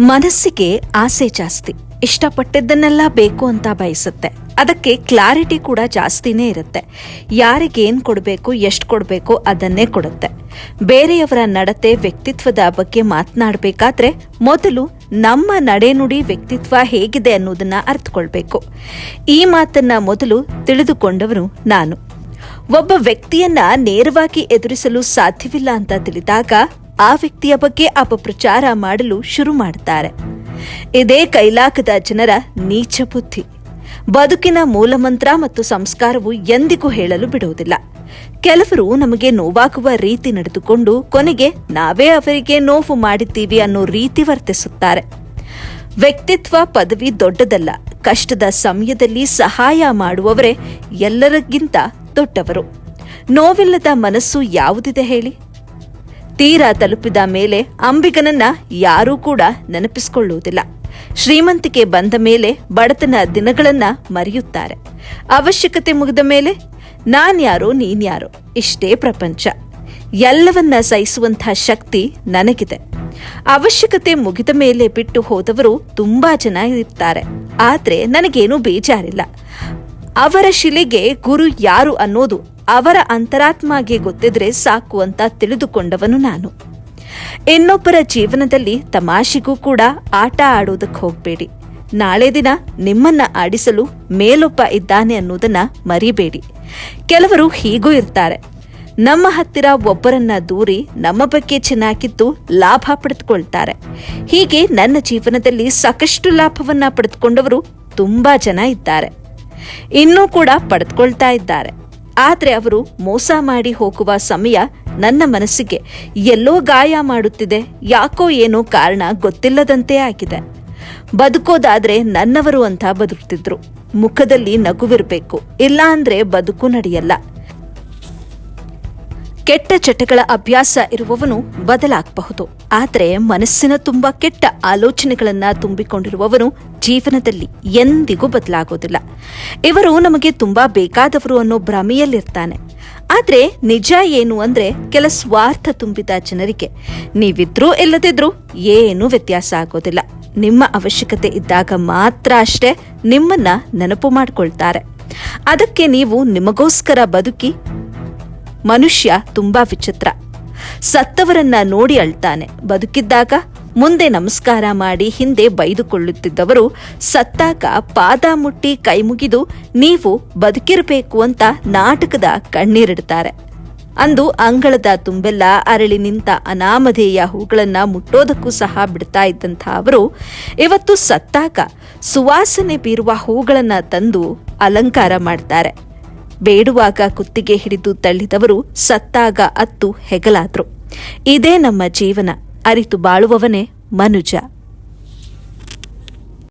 ಮನಸ್ಸಿಗೆ ಆಸೆ ಜಾಸ್ತಿ. ಇಷ್ಟಪಟ್ಟಿದ್ದನ್ನೆಲ್ಲ ಬೇಕು ಅಂತ ಬಯಸುತ್ತೆ. ಅದಕ್ಕೆ ಕ್ಲಾರಿಟಿ ಕೂಡ ಜಾಸ್ತಿನೇ ಇರುತ್ತೆ. ಯಾರಿಗೇನ್ ಕೊಡಬೇಕು, ಎಷ್ಟು ಕೊಡಬೇಕು ಅದನ್ನೇ ಕೊಡುತ್ತೆ. ಬೇರೆಯವರ ನಡತೆ, ವ್ಯಕ್ತಿತ್ವದ ಬಗ್ಗೆ ಮಾತನಾಡಬೇಕಾದ್ರೆ ಮೊದಲು ನಮ್ಮ ನಡೆನುಡಿ ವ್ಯಕ್ತಿತ್ವ ಹೇಗಿದೆ ಅನ್ನೋದನ್ನ ಅರ್ಥಕೊಳ್ಬೇಕು. ಈ ಮಾತನ್ನ ಮೊದಲು ತಿಳಿದುಕೊಂಡವನು ನಾನು. ಒಬ್ಬ ವ್ಯಕ್ತಿಯನ್ನ ನೇರವಾಗಿ ಎದುರಿಸಲು ಸಾಧ್ಯವಿಲ್ಲ ಅಂತ ತಿಳಿದಾಗ ಆ ವ್ಯಕ್ತಿಯ ಬಗ್ಗೆ ಅಪಪ್ರಚಾರ ಮಾಡಲು ಶುರು ಮಾಡುತ್ತಾರೆ ಇದೇ ಕೈಲಾಕದ ಜನರ ನೀಚ ಬುದ್ಧಿ. ಬದುಕಿನ ಮೂಲಮಂತ್ರ ಮತ್ತು ಸಂಸ್ಕಾರವು ಎಂದಿಗೂ ಹೇಳಲು ಬಿಡುವುದಿಲ್ಲ. ಕೆಲವರು ನಮಗೆ ನೋವಾಗುವ ರೀತಿ ನಡೆದುಕೊಂಡು ಕೊನೆಗೆ ನಾವೇ ಅವರಿಗೆ ನೋವು ಮಾಡಿದ್ದೀವಿ ಅನ್ನೋ ರೀತಿ ವರ್ತಿಸುತ್ತಾರೆ. ವ್ಯಕ್ತಿತ್ವ ಪದವಿ ದೊಡ್ಡದಲ್ಲ, ಕಷ್ಟದ ಸಮಯದಲ್ಲಿ ಸಹಾಯ ಮಾಡುವವರೇ ಎಲ್ಲರಿಗಿಂತ ದೊಡ್ಡವರು. ನೋವಿಲ್ಲದ ಮನಸ್ಸು ಯಾವುದಿದೆ ಹೇಳಿ? ತೀರಾ ತಲುಪಿದ ಮೇಲೆ ಅಂಬಿಗನನ್ನ ಯಾರೂ ಕೂಡ ನೆನಪಿಸಿಕೊಳ್ಳುವುದಿಲ್ಲ. ಶ್ರೀಮಂತಿಕೆ ಬಂದ ಮೇಲೆ ಬಡತನ ದಿನಗಳನ್ನ ಮರೆಯುತ್ತಾರೆ. ಅವಶ್ಯಕತೆ ಮುಗಿದ ಮೇಲೆ, ನಾನ್ಯಾರೋ ನೀನ್ಯಾರೋ, ಇಷ್ಟೇ ಪ್ರಪಂಚ. ಎಲ್ಲವನ್ನ ಸಹಿಸುವಂತಹ ಶಕ್ತಿ ನನಗಿದೆ. ಅವಶ್ಯಕತೆ ಮುಗಿದ ಮೇಲೆ ಬಿಟ್ಟು ಹೋದವರು ತುಂಬಾ ಜನ ಇರ್ತಾರೆ. ಆದ್ರೆ ನನಗೇನೂ ಬೇಜಾರಿಲ್ಲ. ಅವರ ಶಿಲೆಗೆ ಗುರು ಯಾರು ಅನ್ನೋದು ಅವರ ಅಂತರಾತ್ಮಗೆ ಗೊತ್ತಿದ್ರೆ ಸಾಕು ಅಂತ ತಿಳಿದುಕೊಂಡವನು ನಾನು. ಇನ್ನೊಬ್ಬರ ಜೀವನದಲ್ಲಿ ತಮಾಷೆಗೂ ಕೂಡ ಆಟ ಆಡೋದಕ್ಕೆ ಹೋಗಬೇಡಿ. ನಾಳೆ ದಿನ ನಿಮ್ಮನ್ನ ಆಡಿಸಲು ಮೇಲೊಬ್ಬ ಇದ್ದಾನೆ ಅನ್ನೋದನ್ನ ಮರಿಬೇಡಿ. ಕೆಲವರು ಹೀಗೂ ಇರ್ತಾರೆ. ನಮ್ಮ ಹತ್ತಿರ ಒಬ್ಬರನ್ನ ದೂರಿ ನಮ್ಮ ಬಗ್ಗೆ ಚೆನ್ನಾಗಿದ್ದು ಲಾಭ ಪಡೆದುಕೊಳ್ತಾರೆ. ಹೀಗೆ ನನ್ನ ಜೀವನದಲ್ಲಿ ಸಾಕಷ್ಟು ಲಾಭವನ್ನ ಪಡೆದುಕೊಂಡವರು ತುಂಬಾ ಜನ ಇದ್ದಾರೆ. ಇನ್ನೂ ಕೂಡ ಪಡೆದುಕೊಳ್ತಾ ಇದ್ದಾರೆ. ಆದ್ರೆ ಅವರು ಮೋಸ ಮಾಡಿ ಹೋಗುವ ಸಮಯ ನನ್ನ ಮನಸ್ಸಿಗೆ ಎಲ್ಲೋ ಗಾಯ ಮಾಡುತ್ತಿದೆ, ಯಾಕೋ ಏನೋ ಕಾರಣ ಗೊತ್ತಿಲ್ಲದಂತೆ ಆಗಿದೆ. ಬದುಕೋದಾದ್ರೆ ನನ್ನವರು ಅಂತ ಬದುಕ್ತಿದ್ರು. ಮುಖದಲ್ಲಿ ನಗುವಿರಬೇಕು ಇಲ್ಲ ಅಂದ್ರೆ ಬದುಕು ನಡೆಯಲ್ಲ. ಕೆಟ್ಟ ಚಟಗಳ ಅಭ್ಯಾಸ ಇರುವವನು ಬದಲಾಗಬಹುದು. ಆದರೆ ಮನಸ್ಸಿನ ತುಂಬಾ ಕೆಟ್ಟ ಆಲೋಚನೆಗಳನ್ನ ತುಂಬಿಕೊಂಡಿರುವವನು ಜೀವನದಲ್ಲಿ ಎಂದಿಗೂ ಬದಲಾಗೋದಿಲ್ಲ. ಇವರು ನಮಗೆ ತುಂಬಾ ಬೇಕಾದವರು ಅನ್ನೋ ಭ್ರಮೆಯಲ್ಲಿರ್ತಾನೆ. ಆದ್ರೆ ನಿಜ ಏನು ಅಂದ್ರೆ ಕೆಲ ಸ್ವಾರ್ಥ ತುಂಬಿದ ಜನರಿಗೆ ನೀವಿದ್ರೂ ಇಲ್ಲದಿದ್ರು ಏನೂ ವ್ಯತ್ಯಾಸ ಆಗೋದಿಲ್ಲ. ನಿಮ್ಮ ಅವಶ್ಯಕತೆ ಇದ್ದಾಗ ಮಾತ್ರ ಅಷ್ಟೇ ನಿಮ್ಮನ್ನ ನೆನಪು ಮಾಡ್ಕೊಳ್ತಾರೆ. ಅದಕ್ಕೆ ನೀವು ನಿಮಗೋಸ್ಕರ ಬದುಕಿ ಮನುಷ್ಯ ತುಂಬಾ ವಿಚಿತ್ರ. ಸತ್ತವರನ್ನ ನೋಡಿ ಅಳ್ತಾನೆ. ಬದುಕಿದ್ದಾಗ ಮುಂದೆ ನಮಸ್ಕಾರ ಮಾಡಿ ಹಿಂದೆ ಬೈದುಕೊಳ್ಳುತ್ತಿದ್ದವರು ಸತ್ತಾಗ ಪಾದ ಮುಟ್ಟಿ ಕೈ ಮುಗಿದು, ನೀವು ಬದುಕಿರಬೇಕು ಅಂತ ನಾಟಕದ ಕಣ್ಣೀರಿಡ್ತಾರೆ. ಅಂದು ಅಂಗಳದ ತುಂಬೆಲ್ಲ ಅರಳಿ ನಿಂತ ಅನಾಮಧೇಯ ಹೂಗಳನ್ನ ಮುಟ್ಟೋದಕ್ಕೂ ಸಹ ಬಿಡ್ತಾ ಇದ್ದಂಥ ಅವರು, ಇವತ್ತು ಸತ್ತಾಗ ಸುವಾಸನೆ ಬೀರುವ ಹೂಗಳನ್ನು ತಂದು ಅಲಂಕಾರ ಮಾಡ್ತಾರೆ. ಬೇಡುವಾಗ ಕುತ್ತಿಗೆ ಹಿಡಿದು ತಳ್ಳಿದವರು ಸತ್ತಾಗ ಅತ್ತು ಹೆಗಲಾದ್ರು. ಇದೇ ನಮ್ಮ ಜೀವನ. ಅರಿತು ಬಾಳುವವನೇ ಮನುಜ.